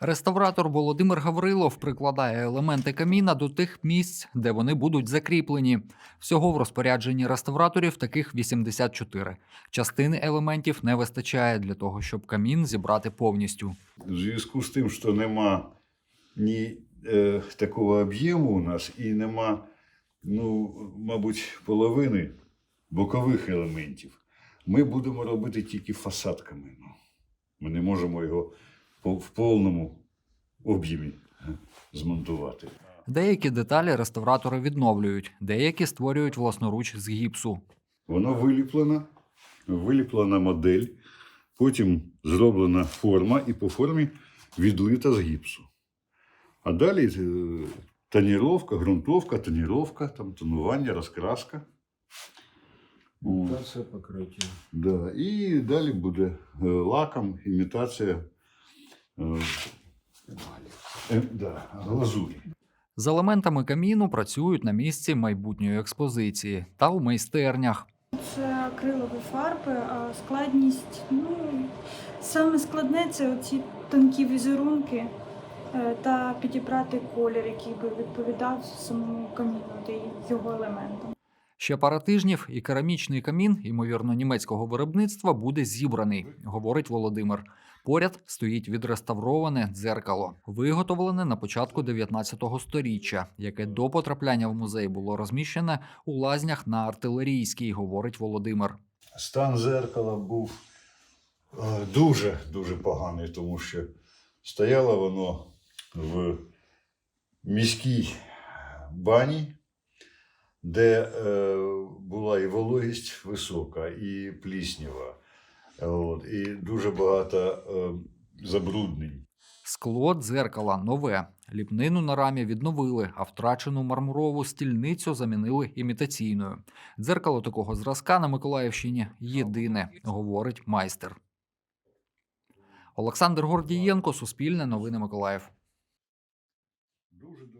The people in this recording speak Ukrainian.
Реставратор Володимир Гаврилов прикладає елементи каміна до тих місць, де вони будуть закріплені. Всього в розпорядженні реставраторів таких 84. Частини елементів не вистачає для того, щоб камін зібрати повністю. В зв'язку з тим, що нема ні е, такого об'єму у нас і нема, ну, мабуть, половини бокових елементів, ми будемо робити тільки фасад камину. Ми не можемо його в повному об'ємі е, змонтувати. Деякі деталі реставратори відновлюють, деякі створюють власноруч з гіпсу. Воно виліплено, виліплена модель, потім зроблена форма і по формі відлита з гіпсу. А далі е, тоніровка, ґрунтовка, тоніровка, там тонування, розкраска. Імітація покриття. да. І далі буде е, лаком, імітація да, глазурі. З елементами каміну працюють на місці майбутньої експозиції та у майстернях. Це акрилові фарби, а складність, ну, саме складне це оці тонкі візерунки е, та підібрати колір, який би відповідав самому каміну та й його елементам. Ще пара тижнів і керамічний камін, ймовірно, німецького виробництва, буде зібраний, говорить Володимир. Поряд стоїть відреставроване дзеркало, виготовлене на початку 19 століття, яке до потрапляння в музей було розміщене у лазнях на артилерійській, говорить Володимир. Стан зеркала був е, дуже дуже поганий, тому що стояло воно в міській бані, де е, була і вологість висока, і пліснява, от, і дуже багато е, забруднень. Скло дзеркала нове. Ліпнину на рамі відновили, а втрачену мармурову стільницю замінили імітаційною. Дзеркало такого зразка на Миколаївщині єдине, говорить майстер. Олександр Гордієнко, Суспільне новини Миколаїв.